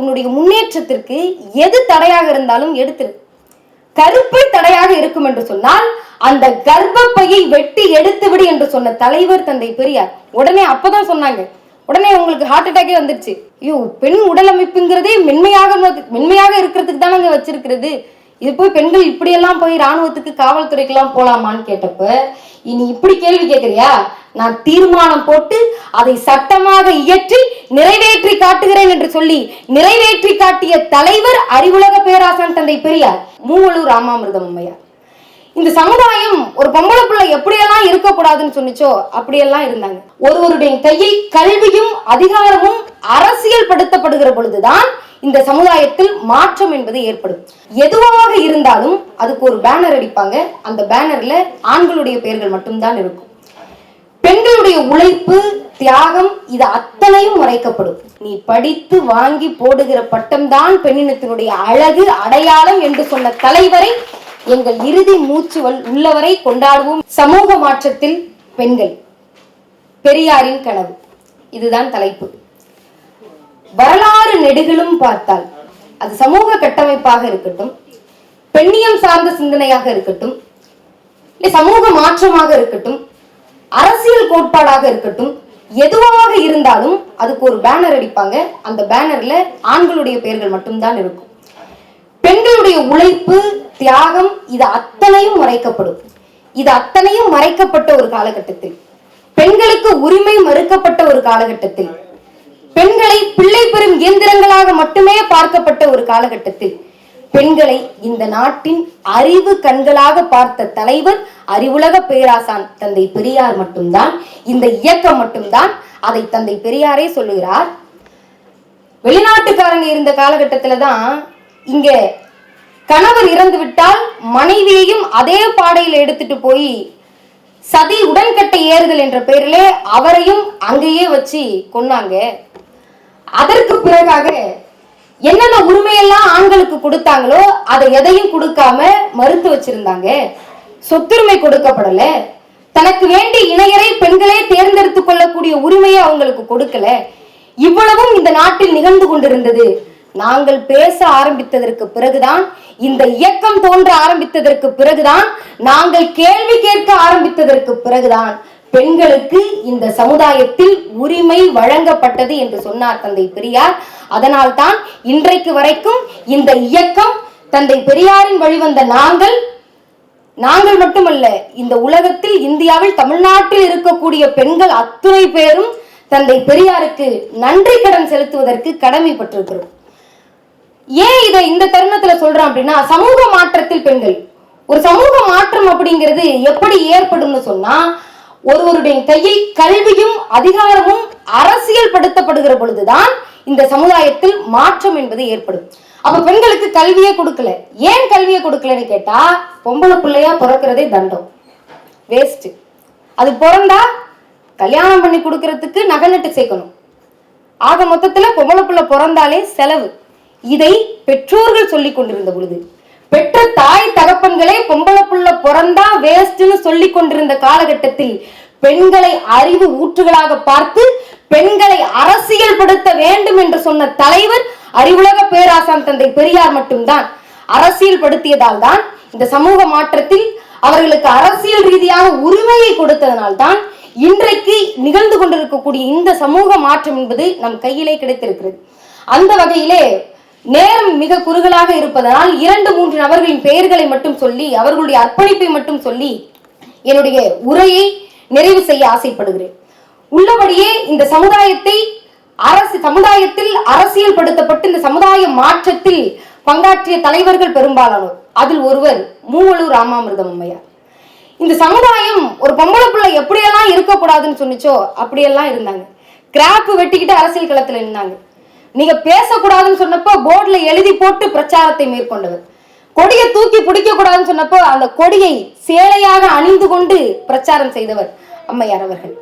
உன்னுடைய முன்னேற்றத்திற்கு எது தடையாக இருந்தாலும் எடுத்துரு. கருப்பை தடையாக இருக்கும் என்று சொன்னால் அந்த கர்ப்பப்பையை வெட்டி எடுத்து விடு என்று சொன்ன தலைவர் தந்தை பெரியார். உடனே அப்பதான் சொன்னாங்க. உடனே உங்களுக்கு ஹார்ட் அட்டாக்கே வந்துருச்சு. ஐயோ பெண் உடல் அமைப்புங்கிறதே மென்மையாக மென்மையாக இருக்கிறதுக்கு தானங்க வச்சிருக்கிறது. இது போய் பெண்கள் இப்படியெல்லாம் போய் ராணுவத்துக்கு காவல்துறைக்கெல்லாம் போலாமான்னு கேட்டப்ப இனி இப்படி கேள்வி கேட்கறியா? நான் தீர்மானம் போட்டு அதை சட்டமாக இயற்றி நிறைவேற்றி காட்டுகிறேன் என்று சொல்லி நிறைவேற்றி காட்டிய தலைவர் அறிவுலக பேராசன் தந்தை பெரியார் மூவலூர் ராமாமிர்தம் அம்மையார். இந்த சமுதாயம் ஒரு பொம்பளை பிள்ளை எப்படியெல்லாம் இருக்கக்கூடாதுன்னு சொன்னிச்சோ அப்படியெல்லாம் இருந்தாங்க. ஒருவருடைய கையில் கல்வியும் அதிகாரமும் அரசியல் படுத்தப்படுகிற பொழுதுதான் இந்த சமுதாயத்தில் மாற்றம் என்பது ஏற்படும். எதுவாக இருந்தாலும் அதுக்கு ஒரு பேனர் அடிப்பாங்க. அந்த பேனர்ல ஆண்களுடைய பெயர்கள் மட்டும்தான் இருக்கும். பெண்களுடைய உழைப்பு தியாகம் இது அத்தனையும் மறைக்கப்படும். நீ படித்து வாங்கி போடுகிற பட்டம்தான் பெண்ணினத்தினுடைய அழகு அடையாளம் என்று சொன்ன தலைவரை எங்கள் இறுதி மூச்சு உள்ளவரை கொண்டாடுவோம். சமூக மாற்றத்தில் பெண்கள் பெரியாரின் கனவு. இதுதான் தலைப்பு. வரலாறு நெடுகளும் பார்த்தால் அது சமூக கட்டமைப்பாக இருக்கட்டும் பெண்ணியம் சார்ந்த சிந்தனையாக இருக்கட்டும் இல்லை சமூக மாற்றமாக இருக்கட்டும் அரசியல் கோட்பாடாக இருக்கட்டும் எதுவாக இருந்தாலும் அதுக்கு ஒரு பேனர் அடிப்பாங்க. அந்த பேனர்ல ஆண்களுடைய பெயர்கள் மட்டும்தான் இருக்கும். பெண்களுடைய உழைப்பு தியாகம் இது அத்தனையும் மறைக்கப்படும். இது அத்தனையும் மறைக்கப்பட்ட ஒரு காலகட்டத்தில். பெண்களுக்கு உரிமை மறுக்கப்பட்ட ஒரு காலகட்டத்தில். பெண்களை பிள்ளை பெறும் இயந்திரங்களாக மட்டுமே பார்க்கப்பட்ட ஒரு காலகட்டத்தில். பெண்களை இந்த நாட்டின் அறிவு கண்களாக பார்த்த தலைவர் அறிவுலக பேராசான் தந்தை பெரியார் மட்டும்தான். இந்த இயக்கம் மட்டும்தான். அதை தந்தை பெரியாரே சொல்லுகிறார். வெளிநாட்டுக்காரங்க இருந்த காலகட்டத்துல தான் இங்க கணவர் இறந்து விட்டால் மனைவியையும் அதே பாடையில எடுத்துட்டு போய் சதி உடன்கட்டை ஏறுதல் என்ற பெயரிலே அவரையும் அங்கேயே வச்சு கொன்னாங்க. அதற்கு பிறகாக என்னென்ன உரிமையெல்லாம் ஆண்களுக்கு கொடுத்தாங்களோ அதை எதையும் கொடுக்காம மறுத்து வச்சிருந்தாங்க. சொத்துரிமை கொடுக்கப்படல. தனக்கு வேண்டிய இணையரை பெண்களே தேர்ந்தெடுத்துக் கொள்ளக்கூடிய உரிமையை அவங்களுக்கு கொடுக்கல. இவ்வளவும் இந்த நாட்டில் நிகழ்ந்து கொண்டிருந்தது. நாங்கள் பேச ஆரம்பித்ததற்கு பிறகுதான் இந்த இயக்கம் தோன்ற ஆரம்பித்ததற்கு பிறகுதான் நாங்கள் கேள்வி கேட்க ஆரம்பித்ததற்கு பிறகுதான் பெண்களுக்கு இந்த சமுதாயத்தில் உரிமை வழங்கப்பட்டது என்று சொன்னார் தந்தை பெரியார். அதனால்தான் இன்றைக்கு வரைக்கும் இந்த இயக்கம் தந்தை பெரியாரின் வழிவந்த நாங்கள் நாங்கள் மட்டுமல்ல இந்த உலகத்தில் இந்தியாவில் தமிழ்நாட்டில் இருக்கக்கூடிய பெண்கள் அத்துணை பேரும் தந்தை பெரியாருக்கு நன்றி கடன் செலுத்துவதற்கு கடமைப்பட்டிருக்கிறோம் ஏன் இதை இந்த தருணத்துல சொல்றோம் அப்படின்னா சமூக மாற்றத்தில் பெண்கள் ஒரு சமூக மாற்றம் அப்படிங்கிறது எப்படி ஏற்படும்னு சொன்னா ஒருவருடைய கையில் கல்வியும் அதிகாரமும் அரசியல் படுத்தப்படுகிற பொழுதுதான் இந்த சமுதாயத்தில் மாற்றம் என்பது ஏற்படும். அப்ப பெண்களுக்கு கல்வியே கொடுக்கல. ஏன் கல்வியை கொடுக்கலன்னு கேட்டா பொம்பளை பிள்ளையா பிறக்கிறதே தண்டம். வேஸ்ட் அது பிறந்தா கல்யாணம் பண்ணி கொடுக்கறதுக்கு நகை நட்டு சேர்க்கணும். ஆக மொத்தத்துல பொம்பளை பிள்ளை பிறந்தாலே செலவு. இதை பெற்றோர்கள் சொல்லி கொண்டிருந்த பொழுது பெற்ற தாய் தகப்பன்களே பொம்பளை புள்ள பிறந்தா வேஸ்ட்னு சொல்லி கொண்டிருந்த காலகட்டத்தில் பெண்களை அறிவு ஊற்றுகளாக பார்த்து பெண்களை அரசியல் படுத்த வேண்டும் என்று சொன்ன தலைவர் அறிவுலக பேராசான் தந்தை பெரியார் மட்டும்தான். அரசியல் படுத்தியதால் தான் இந்த சமூக மாற்றத்தில் அவர்களுக்கு அரசியல் ரீதியாக உரிமையை கொடுத்ததனால் தான் இன்றைக்கு நிகழ்ந்து கொண்டிருக்கக்கூடிய இந்த சமூக மாற்றம் என்பது நம் கையிலே கிடைத்திருக்கிறது. அந்த வகையிலே நேரம் மிக குறுகலாக இருப்பதனால் இரண்டு மூன்று நபர்களின் பெயர்களை மட்டும் சொல்லி அவர்களுடைய அர்ப்பணிப்பை மட்டும் சொல்லி என்னுடைய உரையை நிறைவு செய்ய ஆசைப்படுகிறேன். உள்ளபடியே இந்த சமுதாயத்தை அரசு சமுதாயத்தில் அரசியல் படுத்தப்பட்டு இந்த சமுதாய மாற்றத்தில் பங்காற்றிய தலைவர்கள் பெரும்பாலானோர். அதில் ஒருவர் மூவலூர் ராமாமிர்தம் அம்மையார். இந்த சமுதாயம் ஒரு பொம்பளை பிள்ளை எப்படியெல்லாம் இருக்கக்கூடாதுன்னு சொன்னிச்சோ அப்படியெல்லாம் இருந்தாங்க. கிராப் வெட்டிக்கிட்டு அரசியல் களத்துல இருந்தாங்க நீங்க பேசக்கூடாதுன்னு சொன்னப்போ போர்டுல எழுதி போட்டு பிரச்சாரத்தை மேற்கொண்டவர் கொடியை தூக்கி பிடிக்க கூடாதுன்னு சொன்னப்போ அந்த கொடியை சேலையாக அணிந்து கொண்டு பிரச்சாரம் செய்தவர் அம்மையார் அவர்கள்.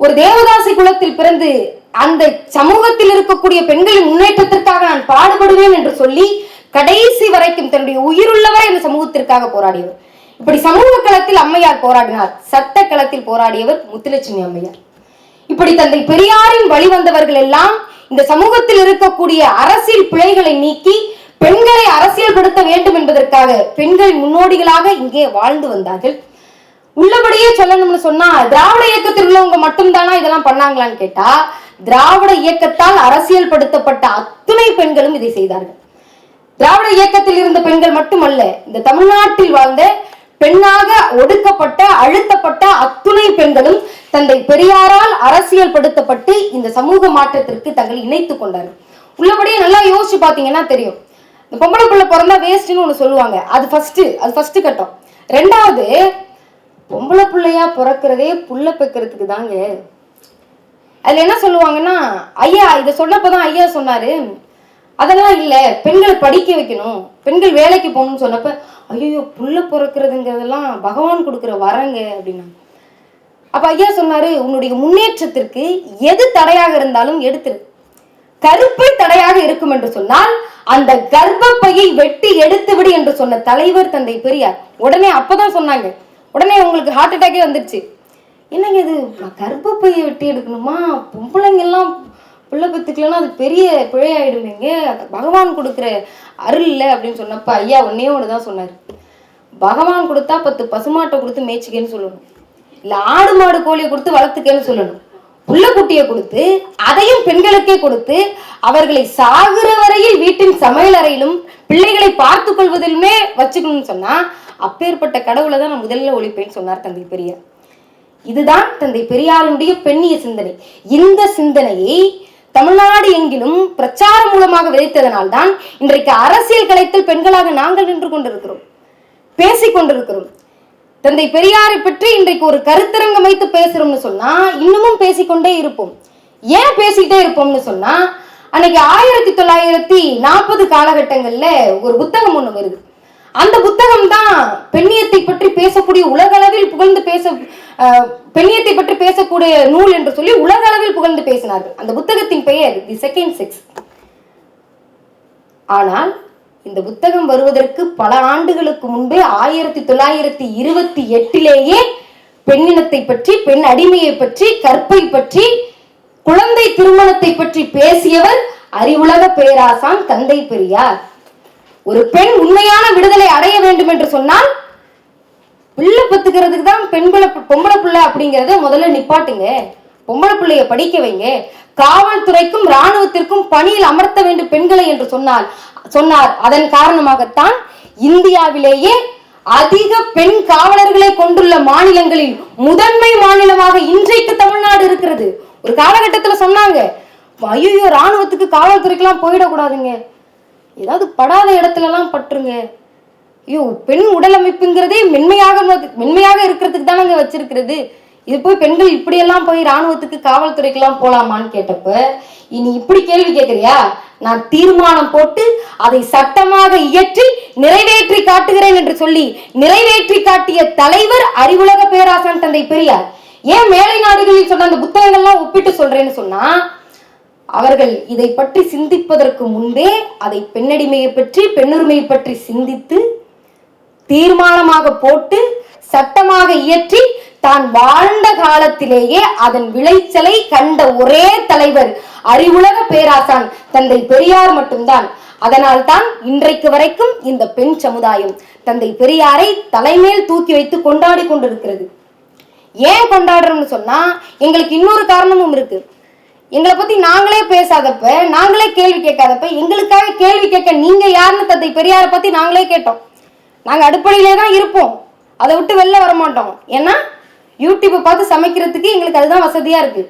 ஒரு தேவதாசி குலத்தில் பிறந்து அந்த சமூகத்தில் இருக்கக்கூடிய பெண்களின் முன்னேற்றத்திற்காக நான் பாடுபடுவேன் என்று சொல்லி கடைசி வரைக்கும் தன்னுடைய உயிருள்ளவரை இந்த சமூகத்திற்காக போராடியவர். இப்படி சமூக களத்தில் அம்மையார் போராடினார் சட்ட களத்தில் போராடியவர் முத்துலட்சுமி அம்மையார். இப்படி தந்தை பெரியாரின் வழிவந்தவர்கள் எல்லாம் இந்த சமூகத்தில் இருக்கக்கூடிய அரசியல் பிழைகளை நீக்கி பெண்களை அரசியல்படுத்த வேண்டும் என்பதற்காக பெண்கள் முன்னோடிகளாக இங்கே வாழ்ந்து வந்தார்கள். உள்ளபடியே சொல்லணும்னு சொன்னா திராவிட இயக்கத்தில் உள்ளவங்க மட்டும்தானா இதெல்லாம் பண்ணாங்களான்னு கேட்டா திராவிட இயக்கத்தால் அரசியல் படுத்தப்பட்ட அத்துணை பெண்களும் இதை செய்தார்கள். திராவிட இயக்கத்தில் இருந்த பெண்கள் மட்டுமல்ல இந்த தமிழ்நாட்டில் வாழ்ந்த பெண்ணாக ஒடுக்கப்பட்ட அழுத்தப்பட்ட அத்துணை பெண்களும் தந்தை பெரியாரால் அரசியல் படுத்தப்பட்டு இந்த சமூக மாற்றத்திற்கு தங்களை இணைத்துக் கொண்டார்கள் உள்ளபடியே நல்லா யோசிச்சு பாத்தீங்கன்னா தெரியும். இந்த பொம்பளை பிள்ளை பிறந்தா வேஸ்ட்னு ஒண்ணு சொல்லுவாங்க. அது ஃபர்ஸ்ட் அது ஃபர்ஸ்ட் கட்டம். ரெண்டாவது பொம்பளை பிள்ளையா பிறக்கிறதே புள்ள பெக்கிறதுக்கு தாங்க. அதுல என்ன சொல்லுவாங்கன்னா ஐயா இதை சொன்னப்பதான் ஐயா சொன்னாரு. அதெல்லாம் இல்ல பெண்களை படிக்க வைக்கணும். பெண்கள் வேலைக்கு போகணும்னு சொன்னப்ப ஐயோ புள்ள பிறக்கிறதுங்கிறதெல்லாம் பகவான் கொடுக்குற வரங்க அப்படின்னாங்க. அப்ப ஐயா சொன்னாரு உன்னுடைய முன்னேற்றத்திற்கு எது தடையாக இருந்தாலும் எடுத்துரு. கருப்பை தடையாக இருக்கும் என்று சொன்னால் அந்த கர்ப்பப்பையை வெட்டி எடுத்து விடு என்று சொன்ன தலைவர் தந்தை பெரியார். உடனே அப்பதான் சொன்னாங்க. உடனே உங்களுக்கு ஹார்ட் அட்டாக்கே வந்துருச்சு. என்னங்க இது? கர்ப்பப்பையை வெட்டி எடுக்கணுமா? பொம்பளைங்க எல்லாம் பிள்ளை பெத்துக்கலன்னா அது பெரிய பிழையாயிடுமேங்க. பகவான் கொடுக்குற அருள் இல்லை அப்படின்னு சொன்னப்ப ஐயா ஒன்னே ஒன்று தான் சொன்னார். பகவான் கொடுத்தா பத்து பசுமாட்டை கொடுத்து மேய்ச்சிக்கன்னு சொல்லணும். இல்லை ஆடு மாடு கோழியை கொடுத்து வளர்த்துக்கன்னு சொல்லணும். புள்ளக்குட்டியை கொடுத்து அதையும் பெண்களுக்கே கொடுத்து அவர்களை சாகுற வரையில் வீட்டின் சமையல் அறையிலும் பிள்ளைகளை பார்த்து கொள்வதிலுமே வச்சுக்கணும்னு சொன்னா அப்பேற்பட்ட கடவுளை தான் நான் முதல்ல ஒழிப்பேன்னு சொன்னார் தந்தை பெரியார். இதுதான் தந்தை பெரியாருடைய பெண்ணிய சிந்தனை. இந்த சிந்தனையை தமிழ்நாடு எங்கிலும் பிரச்சாரம் மூலமாக விதைத்ததனால் தான் இன்றைக்கு அரசியல் களத்தில் பெண்களாக நாங்கள் நின்று கொண்டிருக்கிறோம் பேசிக் கொண்டிருக்கிறோம். தந்தை பெரியாரை பற்றி இன்றைக்கு ஒரு கருத்தரங்கம் வைத்து பேசுறோம்னு சொன்னா இன்னமும் பேசிக்கொண்டே இருப்போம். ஏன் பேசிக்கிட்டே இருப்போம்னு சொன்னா அன்னைக்கு ஆயிரத்தி தொள்ளாயிரத்தி நாற்பது காலகட்டங்கள்ல ஒரு புத்தகம் ஒண்ணு வருது. அந்த புத்தகம் தான் பெண்ணியத்தை பற்றி பேசக்கூடிய உலகளவில் புகழ்ந்து பேச பெண்ணியத்தை பற்றி பேசக்கூடிய நூல் என்று சொல்லி உலகளவில் புகழ்ந்து பேசினார்கள். அந்த புத்தகத்தின் பெயர் தி செகண்ட் செக்ஸ் ஆனால் இந்த புத்தகம் வருவதற்கு பல ஆண்டுகளுக்கு முன்பே ஆயிரத்தி தொள்ளாயிரத்தி இருபத்தி எட்டிலேயே பெண்ணினத்தை பற்றி பெண் அடிமையை பற்றி கற்பை பற்றி குழந்தை திருமணத்தை பற்றி பேசியவர் அறிவுலக பேராசான் தந்தை பெரியார். ஒரு பெண் உண்மையான விடுதலை அடைய வேண்டும் என்று சொன்னால் பிள்ளை பத்துக்கிறதுக்கு தான் பெண் பிள்ளை பொம்பளை பிள்ளை அப்படிங்கறத முதல்ல நிப்பாட்டுங்க. பொம்பளை பிள்ளைய படிக்க வைங்க. காவல்துறைக்கும் ராணுவத்திற்கும் பணியில் அமர்த்த வேண்டும் பெண்களை என்று சொன்னால் சொன்னார். அதன் காரணமாகத்தான் இந்தியாவிலேயே அதிக பெண் காவலர்களை கொண்டுள்ள மாநிலங்களில் முதன்மை மாநிலமாக இன்றைக்கு தமிழ்நாடு இருக்கிறது. ஒரு காலகட்டத்துல சொன்னாங்க ஐயோ ராணுவத்துக்கு காவல்துறைக்கெல்லாம் போயிடக்கூடாதுங்க. ஏதாவது படாத இடத்துலலாம் பட்டுருங்க. ஐயோ பெண் உடல் அமைப்புங்கிறதே மென்மையாக மென்மையாக இருக்கிறதுக்கு தானங்க வச்சிருக்கிறது. இது போய் பெண்கள் இப்படியெல்லாம் போய் ராணுவத்துக்கு காவல்துறைக்கெல்லாம் போலாமான்னு கேட்டப்ப இனி இப்படி கேள்வி கேட்குறியா நான் தீர்மானம் போட்டு அதை சட்டமாக இயற்றி நிறைவேற்றி காட்டுகிறேன் என்று சொல்லி நிறைவேற்றி காட்டிய தலைவர் அறிவுலக பேராசன் தந்தை பெரியார். ஏன் மேலை நாடுகளில் சொன்ன அந்த புத்தகங்கள்லாம் ஒப்பிட்டு சொல்றேன்னு சொன்னா அவர்கள் இதை பற்றி சிந்திப்பதற்கு முன்பே அதை பெண்ணடிமையை பற்றி பெண்ணுரிமையை பற்றி சிந்தித்து தீர்மானமாக போட்டு சட்டமாக இயற்றி தான் வாழ்ந்த காலத்திலேயே அதன் விளைச்சலை கண்ட ஒரே தலைவர் அறிவுலக பேராசான் தந்தை பெரியார் மட்டும்தான். அதனால் தான் இன்றைக்கு வரைக்கும் இந்த பெண் சமுதாயம் தந்தை பெரியாரை தலைமேல் தூக்கி வைத்து கொண்டாடி கொண்டிருக்கிறது. ஏன் கொண்டாடுறோம்னு சொன்னா எங்களுக்கு இன்னொரு காரணமும் இருக்கு. எங்களை பத்தி நாங்களே பேசாதப்ப நாங்களே கேள்வி கேட்காதப்ப எங்களுக்காக கேள்வி கேட்க நீங்க யாருன்னு தந்தை பெரியாரை பத்தி நாங்களே கேட்டோம். நாங்க அடுப்படையிலே தான் இருப்போம். அதை விட்டு வெளில வர மாட்டோம் ஏன்னா யூடியூப்பை பார்த்து சமைக்கிறதுக்கு எங்களுக்கு அதுதான் வசதியா இருக்கு.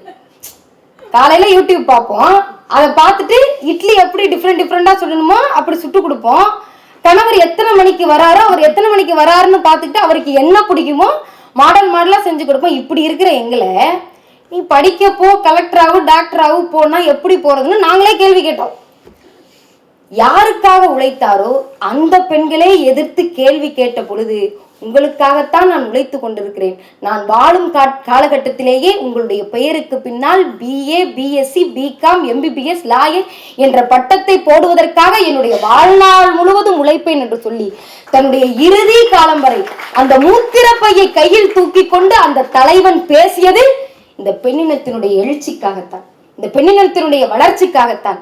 காலையில யூடியூப் பார்ப்போம். அதை பார்த்துட்டு இட்லி எப்படி டிஃப்ரெண்ட் டிஃப்ரெண்டா சொல்லணுமோ அப்படி சுட்டு கொடுப்போம். கணவர் எத்தனை மணிக்கு வராரோ அவர் எத்தனை மணிக்கு வராருன்னு பார்த்துக்கிட்டு அவருக்கு என்ன பிடிக்குமோ மாடல் மாடலா செஞ்சு கொடுப்போம். இப்படி இருக்கிற எங்களை நீ படிக்கப்போ போ கலெக்டராகவும் டாக்டராகவும் போனால் எப்படி போகிறதுன்னு நாங்களே கேள்வி கேட்டோம். யாருக்காக உழைத்தாரோ அந்த பெண்களே எதிர்த்து கேள்வி கேட்ட பொழுது உங்களுக்காகத்தான் நான் உழைத்து கொண்டிருக்கிறேன். நான் வாழும் கா- காலகட்டத்திலேயே உங்களுடைய பெயருக்கு பின்னால் BA BSc BCom MBBS lawyer என்ற பட்டத்தை போடுவதற்காக என்னுடைய வாழ்நாள் முழுவதும் உழைப்பேன் என்று சொல்லி தன்னுடைய இறுதி காலம் வரை அந்த மூத்திரப்பையை கையில் தூக்கி கொண்டு அந்த தலைவன் பேசியது இந்த பெண்ணினத்தினுடைய எழுச்சிக்காகத்தான் இந்த பெண்ணினத்தினுடைய வளர்ச்சிக்காகத்தான்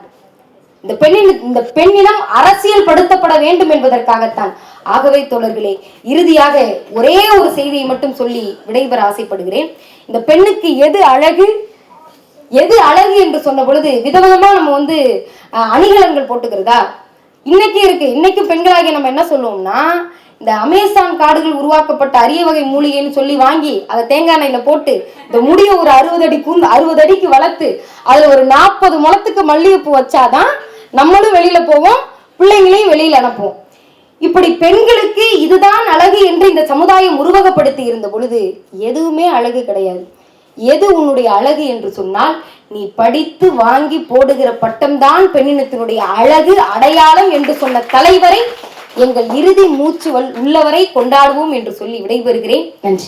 இந்த பெண்ணின் இந்த பெண்ணினம் அரசியல் படுத்தப்பட வேண்டும் என்பதற்காகத்தான். ஆகவே தோழர்களே இறுதியாக ஒரே ஒரு செய்தியை மட்டும் சொல்லி விடைபெற ஆசைப்படுகிறேன். இந்த பெண்ணுக்கு எது அழகு எது அழகு என்று சொன்ன பொழுது விதவிதமா நம்ம வந்து அணிகலன்கள் போட்டுக்கிறதா? இன்னைக்கு இருக்கு இன்னைக்கு பெண்களாகிய நம்ம என்ன சொல்லுவோம்னா இந்த அமேசான் காடுகள் உருவாக்கப்பட்ட அரிய வகை மூலிகைன்னு சொல்லி வாங்கி அதை தேங்காய் எண்ணெயில போட்டு இந்த முடிய ஒரு அறுபது அடி கூந்து அறுபது அடிக்கு வளர்த்து அதுல ஒரு நாற்பது முளத்துக்கு மல்லிகைப்பூ வச்சாதான் நம்மளும் வெளியில போவோம் பிள்ளைங்களையும் வெளியில அனுப்புவோம். இப்படி பெண்களுக்கு இதுதான் அழகு என்று இந்த சமுதாயம் உருவகப்படுத்தி இருந்த பொழுது எதுவுமே அழகு கிடையாது. எது உன்னுடைய அழகு என்று சொன்னால் நீ படித்து வாங்கி போடுகிற பட்டம்தான் பெண்ணினத்தினுடைய அழகு அடையாளம் என்று சொன்ன தலைவரை எங்கள் இறுதி மூச்சு உள்ளவரை கொண்டாடுவோம் என்று சொல்லி விடைபெறுகிறேன். நன்றி.